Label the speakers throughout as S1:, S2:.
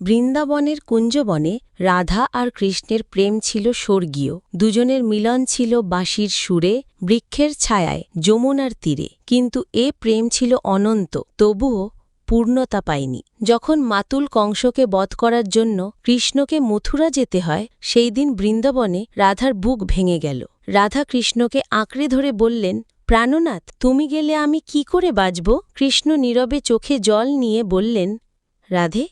S1: বৃন্দাবনের কুঞ্জবনে রাধা আর কৃষ্ণের প্রেম ছিল স্বর্গীয়। দুজনের মিলন ছিল বাঁশির সুরে, বৃক্ষের ছায়ায়, যমুনার তীরে। কিন্তু এ প্রেম ছিল অনন্ত, তবুও পূর্ণতা পায়নি। যখন মাতুল কংসকে বধ করার জন্য কৃষ্ণকে মথুরা যেতে হয়, সেই দিন বৃন্দাবনে রাধার বুক ভেঙে গেল। রাধা কৃষ্ণকে আঁকড়ে ধরে বললেন, প্রাণনাথ, তুমি গেলে আমি কি করে বাঁচব? কৃষ্ণ নীরবে চোখে জল নিয়ে বললেন, রাধে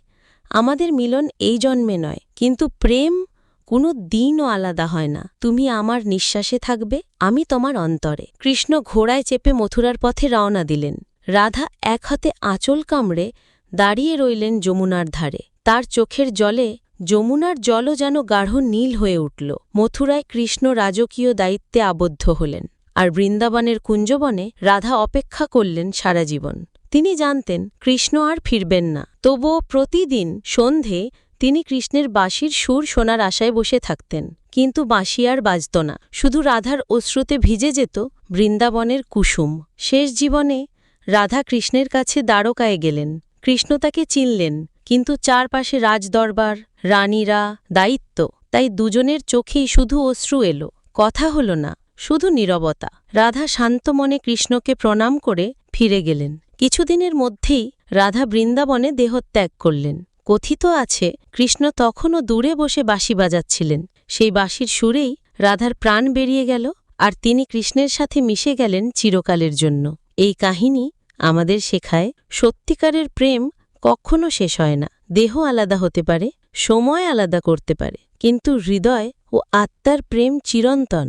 S1: আমাদের মিলন এই জন্মে নয়, কিন্তু প্রেম কোনো দিনও আলাদা হয় না। তুমি আমার নিঃশ্বাসে থাকবে, আমি তোমার অন্তরে। কৃষ্ণ ঘোড়ায় চেপে মথুরার পথে রওনা দিলেন। রাধা এক হাতে আঁচল কামড়ে দাঁড়িয়ে রইলেন যমুনার ধারে। তার চোখের জলে যমুনার জলও যেন গাঢ় নীল হয়ে উঠল। মথুরায় কৃষ্ণ রাজকীয় দায়িত্বে আবদ্ধ হলেন। আর বৃন্দাবনের কুঞ্জবনে রাধা অপেক্ষা করলেন সারা জীবন। তিনি জানতেন, কৃষ্ণ আর ফিরবেন না। তবুও প্রতিদিন সন্ধে তিনি কৃষ্ণের বাঁশির সুর শোনার আশায় বসে থাকতেন। কিন্তু বাঁশি আর বাজত না। শুধু রাধার অশ্রুতে ভিজে যেত বৃন্দাবনের কুসুম। শেষ জীবনে রাধা কৃষ্ণের কাছে দ্বারকায় গেলেন। কৃষ্ণ তাকে চিনলেন, কিন্তু চারপাশে রাজদরবার, রানীরা, দায়িত্ব, তাই দুজনের চোখেই শুধু অশ্রু এলো। কথা হল না, শুধু নীরবতা। রাধা শান্ত মনে কৃষ্ণকে প্রণাম করে ফিরে গেলেন। কিছুদিনের মধ্যেই রাধা বৃন্দাবনে দেহত্যাগ করলেন। কথিত আছে, কৃষ্ণ তখনও দূরে বসে বাঁশি বাজাচ্ছিলেন। সেই বাঁশির সুরেই রাধার প্রাণ বেরিয়ে গেল আর তিনি কৃষ্ণের সাথে মিশে গেলেন চিরকালের জন্য। এই কাহিনী আমাদের শেখায়, সত্যিকারের প্রেম কখনো শেষ হয় না। দেহ আলাদা হতে পারে, সময় আলাদা করতে পারে, কিন্তু হৃদয় ও আত্মার প্রেম চিরন্তন।